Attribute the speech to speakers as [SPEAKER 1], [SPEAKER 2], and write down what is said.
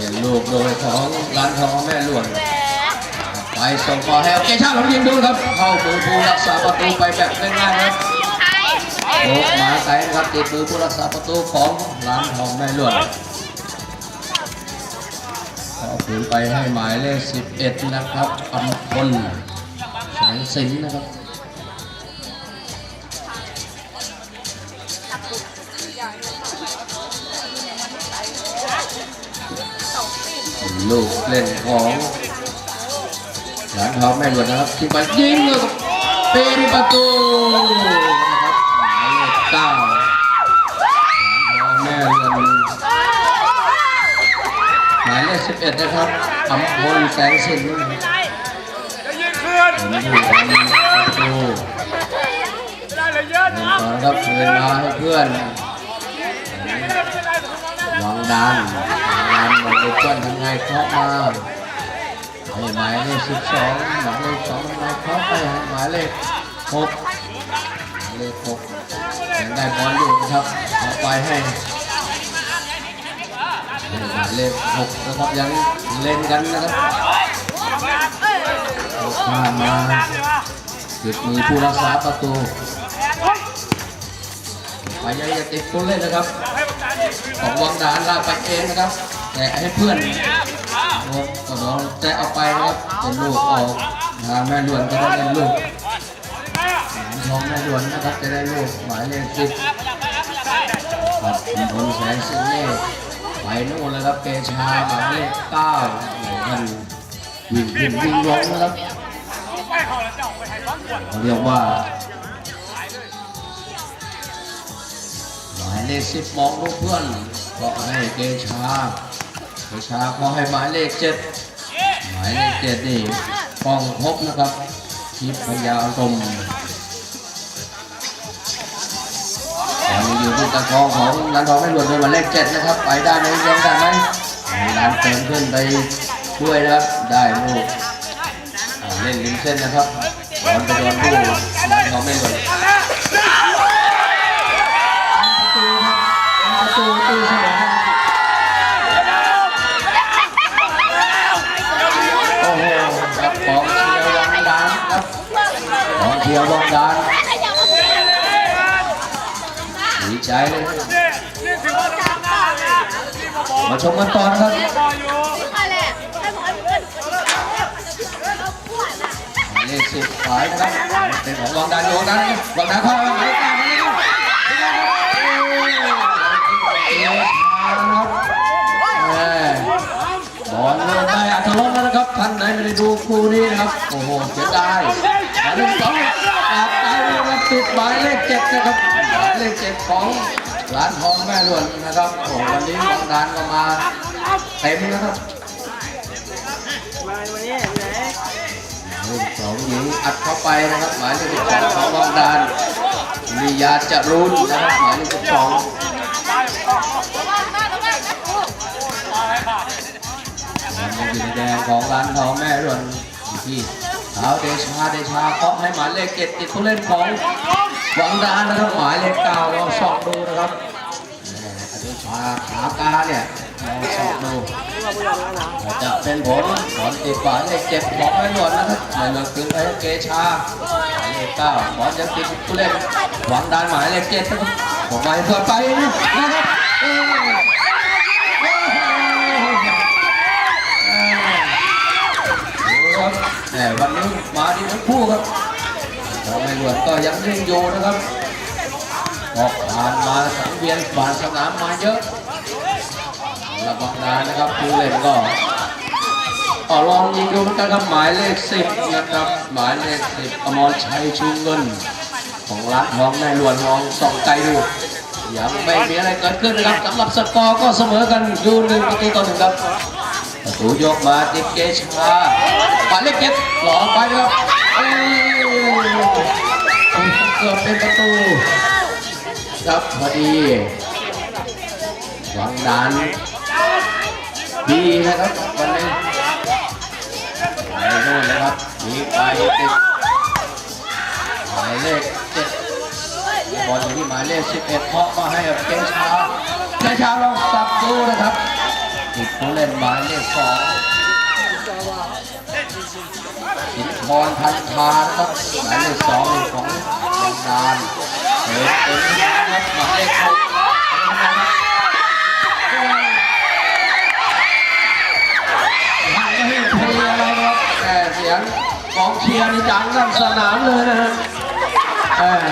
[SPEAKER 1] เปลี่ยนลูกโดยของร้านทองแม่หลวงไปส่งบอลให้เอาเกชาลองยิงดูครับ เข้ามือผู้รักษาประตูไปแบบง่ายๆครับโยกมาไกลนะครับติดมือผู้รักษาประตูของร้านทองแม่หลวงขอผืนไปให้หมายเลข 11 นะครับอำพลแสงสิงห์นะครับ ลูกเล่นของหลานทองแม่หลวงนะครับ ที่มายิงลูกเป็นประตูนะครับหมายเลขเก้าหลานทองแม่หลวงหมายเลขสิบเอ็ดนะครับอำพลแสงสินนะครับ
[SPEAKER 2] จะยิงคืน
[SPEAKER 1] ผมอยู่ทำประตูหนึ่งต่อครับคืนมาให้เพื่อน
[SPEAKER 2] ไม่เป็นไรผมมองด้แล้วา
[SPEAKER 1] งดานวางดาน อนทำไงเคาะมาให้หมายเลขสิบสองหมายเลขสองทำไงเคาะไปหมายเลขหกหมายเลขหกยังได้บอลอยู่นะครับเอาไปให้หมายเลขหกนะครับยังเล่นกันนะครับเอาข้ามาจุดมือผู้รักษาประตูไปยังจะติดตัวเล่นนะครับ
[SPEAKER 2] ให้ผมการยิงคืน
[SPEAKER 1] ของวังดานลาไปเองนะครับ แต่ให้เพื่อนโอ้ก็น้องแต่เอาไปนะครับเป็นลูกออกทางแม่ล้วนก็ได้เป็นลูกนทองแม่ล้วนนะครับจะได้ลูกหมายเลขสิบครับคุณพลแสงสิงห์เน่ไปนู่นแล้วครับเกชาหมายเลขเก้าท่านวิ่งวิ่งวิ่งลงนะครับ
[SPEAKER 2] เขาเรี
[SPEAKER 1] ยกว่าหมายเลขสิบมองลูกเพื่อนก็ให้เกชา เกชาก็ให้หมายเลขเจ็ดหมายเลขเจ็ดนี่ป้องพบนะครับทิพยาลมตอนนี้อยู่ที่ตะกองของร้านทองไม่หลวดด้วยหมายเลขเจ็ดนะครับ ไปได้ไหมยังได้ไหมร้านเต็มขึ้นไปด้วยนะครับ ได้ลูกเล่นริมเส้นนะครับบอลไปโดนลูกร้านทองไม่หลวด ของเชียร์วังดานดีใจเลย
[SPEAKER 2] มาบอก
[SPEAKER 1] มาชมกันตอนครับ
[SPEAKER 2] บอกอยู่
[SPEAKER 1] หมาเลขสิบขายนะครับเป็นของวังดานวังดานวังดานเข้ามาหมายเลขเก้าหมายเลขเก้าเอชานะครับอลล่นได้อัตลดแล้วนะครับท่านไหนไม่ได้ดูคู่นี้นะครับ โอ้โหเสียดายหมายเลขสอง อาบตายเลยครับติดหมายเลขเจ็ดนะครับหมายเลขเจ็ดของร้านทองแม่ล้วนนะครับโอ้โหวันนี้วังดานก็มาเต็มนะครับลูกสองหญิงอัดเข้าไปนะครับหมายเลขสิบสองของวังดานมียาจรูนนะครับหมายเลขสิบสองมันยังอยู่ในแดงของร้านทองแม่รวนที่ เท้าเดชาเดชาเคาะให้หมายเลขเจ็ดติดผู้เล่นของหวังดานนะครับหมายเลขเก้าลองส่องดูนะครับแหม่อนุชาขากาเนี่ยลองส่องดูจะเป็นผมสอนติดฝาเลขเจ็ดบอกไม่หมดนนะครับหมายเลขคืนไปเกชาหมายเลขเก้าบอลยังติดผู้เล่นหวังดานหมายเลขเจ็ดนะครับผมไปเพื่อไปนะครับ แต่วันนี้มาดีทั้งคู่ครับเราไม่หลวดก็ยังเล่นอยู่นะครับออกผ่านมาสังเวียนผ่านสนามมาเยอะระวังนานนะครับผู้เล่นก็อลองยิงดูเหมือนกันครับหมายเลขสิบนะครับหมายเลขสิบอมรชัยชูเงิน ของร้านทองแม่หลวนลองส่องใจดูยังไม่มีอะไรเกิดขึ้นนะครับสำหรับสกอร์ก็เสมอกันอยู่หนึ่งประตูต่อหนึ่งครับ ประตูยกมาติดเกชาหมายเลขเจ็ดหลอกไปนะครับเอ้เกือบเป็นประตูครับพอดีหวังดานดีนะครับวันนี้ไปโน่นเลยครับมีไปติดหมายเลขเจ็ดบอลอยู่ที่หมายเลขสิบเอ็ดเคาะมาให้กับเกชาเกชาลองสับดูนะครับ เกติดผู้เล่นหมายเลขสองสินทรพันธานะครับหมายเลขสองของบางดานเปิดเป็นนะครับหมายเลขหกไม่ให้เทอะไรครับแต่เสียงกองเชียร์นี่จังกันสนามเลยนะฮะเออ